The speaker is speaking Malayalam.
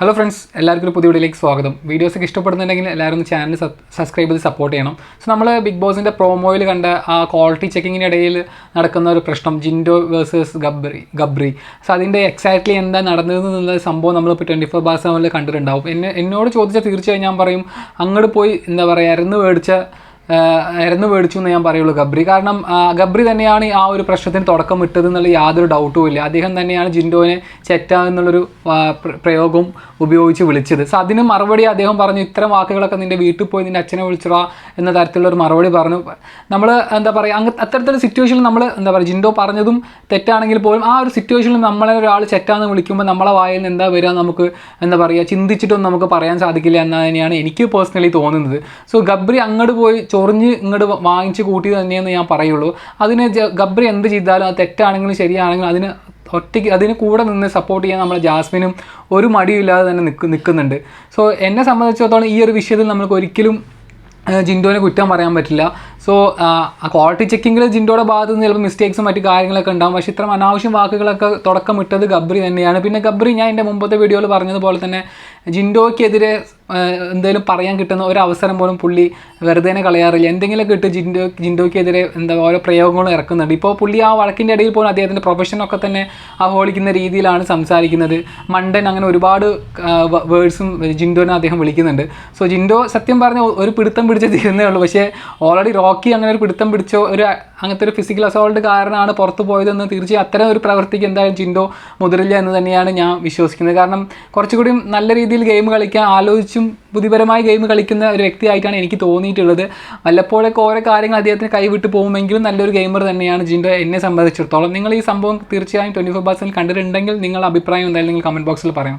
ഹലോ ഫ്രണ്ട്സ് എല്ലാവർക്കും പുതിയ വീഡിയോയിലേക്ക് സ്വാഗതം. വീഡിയോസൊക്കെ ഇഷ്ടപ്പെടുന്നുണ്ടെങ്കിൽ എല്ലാവരും ചാനൽ സബ്സ്ക്രൈബ് ചെയ്ത് സപ്പോർട്ട് ചെയ്യണം. സോ നമ്മൾ ബിഗ് ബോസിന്റെ പ്രോമോയിൽ കണ്ട ആ ക്വാളിറ്റി ചെക്കിങ്ങിനിടയിൽ നടക്കുന്ന ഒരു പ്രശ്നം ജിൻഡോ വേഴ്സസ് ഗബ്രി ഗബ്രി. സോ അതിന്റെ എക്സാക്ട്ലി എന്താ നടന്നതെന്നുള്ള സംഭവം നമ്മളിപ്പോൾ ട്വന്റി ഫോർ ബാർ സെവനിൽ കണ്ടിട്ടുണ്ടാവും. എന്നെ എന്നോട് ചോദിച്ചാൽ തീർച്ചയായും ഞാൻ പറയും അങ്ങോട്ട് പോയി എന്താ പറയുക അരന്ന് മേടിച്ച ഇരന്ന് മേടിച്ചു എന്ന് ഞാൻ പറയുള്ളൂ ഗബ്രി. കാരണം ഗബ്രി തന്നെയാണ് ആ ഒരു പ്രശ്നത്തിന് തുടക്കം ഇട്ടത് എന്നുള്ള യാതൊരു ഡൗട്ടും ഇല്ല. അദ്ദേഹം തന്നെയാണ് ജിൻഡോനെ ചെറ്റ എന്നുള്ളൊരു പ്രയോഗം ഉപയോഗിച്ച് വിളിച്ചത്. സോ അതിന് മറുപടി അദ്ദേഹം പറഞ്ഞു ഇത്തരം വാക്കുകളൊക്കെ നിന്റെ വീട്ടിൽ പോയി നിന്റെ അച്ഛനെ വിളിച്ചോ എന്ന തരത്തിലുള്ള ഒരു മറുപടി പറഞ്ഞു. നമ്മൾ എന്താ പറയുക അങ്ങ് അത്തരത്തിലുള്ള സിറ്റുവേഷനിൽ നമ്മൾ എന്താ പറയുക ജിൻഡോ പറഞ്ഞതും തെറ്റാണെങ്കിൽ പോലും ആ ഒരു സിറ്റുവേഷനിൽ നമ്മളെ ഒരാൾ ചെറ്റാന്ന് വിളിക്കുമ്പോൾ നമ്മളെ വായിൽ നിന്ന് എന്താ വരിക നമുക്ക് എന്താ പറയുക ചിന്തിച്ചിട്ടൊന്നും നമുക്ക് പറയാൻ സാധിക്കില്ല എന്ന് തന്നെയാണ് എനിക്ക് പേഴ്സണലി തോന്നുന്നത്. സോ ഗബ്രി അങ്ങോട്ട് പോയി ചൊറിഞ്ഞ് ഇങ്ങോട്ട് വാങ്ങിച്ച് കൂട്ടി തന്നെയെന്ന് ഞാൻ പറയുള്ളൂ. അതിന് ഗബ്രി എന്ത് ചെയ്താലും അത് തെറ്റാണെങ്കിലും ശരിയാണെങ്കിലും അതിന് ഒറ്റയ്ക്ക് അതിന് കൂടെ നിന്ന് സപ്പോർട്ട് ചെയ്യാൻ നമ്മളെ ജാസ്മിനും ഒരു മടിയില്ലാതെ തന്നെ നിൽക്ക് നിൽക്കുന്നുണ്ട് സോ എന്നെ സംബന്ധിച്ചിടത്തോളം ഈ ഒരു വിഷയത്തിൽ നമുക്ക് ഒരിക്കലും ജിൻഡോനെ കുറ്റം പറയാൻ പറ്റില്ല. സോ ക്വാളിറ്റി ചെക്കിങ്ങിൽ ജിൻഡോയുടെ ഭാഗത്ത് നിന്ന് ചിലപ്പോൾ മിസ്റ്റേക്സും മറ്റു കാര്യങ്ങളൊക്കെ ഉണ്ടാകും പക്ഷേ ഇത്തരം അനാവശ്യം വാക്കുകളൊക്കെ തുടക്കം ഇട്ടത് ഗബ്രി തന്നെയാണ്. പിന്നെ ഗബ്രി ഞാൻ എന്റെ മുമ്പത്തെ വീഡിയോയിൽ പറഞ്ഞതുപോലെ തന്നെ ജിൻഡോയ്ക്കെതിരെ എന്തെങ്കിലും പറയാൻ കിട്ടുന്ന ഒരു അവസരം പോലും പുള്ളി വെറുതെ കളയാറില്ല. എന്തെങ്കിലും ഇട്ട് ജിൻഡോ ജിൻഡോയ്ക്കെതിരെ എന്താ ഓരോ പ്രയോഗങ്ങളും ഇറക്കുന്നുണ്ട്. ഇപ്പോൾ പുള്ളി ആ വഴക്കിന്റെ ഇടയിൽ പോലും അദ്ദേഹത്തിന്റെ പ്രൊഫഷനൊക്കെ തന്നെ അവഹേളിക്കുന്ന രീതിയിലാണ് സംസാരിക്കുന്നത്. മണ്ടൻ അങ്ങനെ ഒരുപാട് വേർഡ്സും ജിൻഡോനെ അദ്ദേഹം വിളിക്കുന്നുണ്ട്. സോ ജിൻഡോ സത്യം പറഞ്ഞ ഒരു പിടുത്തം പിടിച്ച് തീരുന്നേ ഉള്ളൂ. പക്ഷേ ഓൾറെഡി റോക്കി അങ്ങനെ ഒരു പിടുത്തം പിടിച്ചോ ഒരു അങ്ങനത്തെ ഒരു ഫിസിക്കൽ അസോൾട്ട് കാരണമാണ് പുറത്തു പോയതെന്ന് തീർച്ചയായും അത്തരം ഒരു പ്രവൃത്തിക്ക് എന്തായാലും ചിന്തോ മുതിരില്ല എന്ന് തന്നെയാണ് ഞാൻ വിശ്വസിക്കുന്നത്. കാരണം കുറച്ചുകൂടി നല്ല രീതിയിൽ ഗെയിം കളിക്കാൻ ആലോചിച്ചും ബുദ്ധിപരമായി ഗെയിം കളിക്കുന്ന ഒരു വ്യക്തിയായിട്ടാണ് എനിക്ക് തോന്നിയിട്ടുള്ളത്. വല്ലപ്പോഴൊക്കെ ഓരോ കാര്യങ്ങൾ അദ്ദേഹത്തിന് കൈവിട്ട് പോകുമെങ്കിലും നല്ലൊരു ഗെയിമർ തന്നെയാണ് ജിൻഡോ എന്നെ സംബന്ധിച്ചിടത്തോളം. നിങ്ങൾ ഈ സംഭവം തീർച്ചയായും ട്വന്റി ഫോർ കണ്ടിട്ടുണ്ടെങ്കിൽ നിങ്ങളുടെ അഭിപ്രായം എന്തായാലും നിങ്ങൾ കമന്റ് ബോക്സിൽ പറയാം.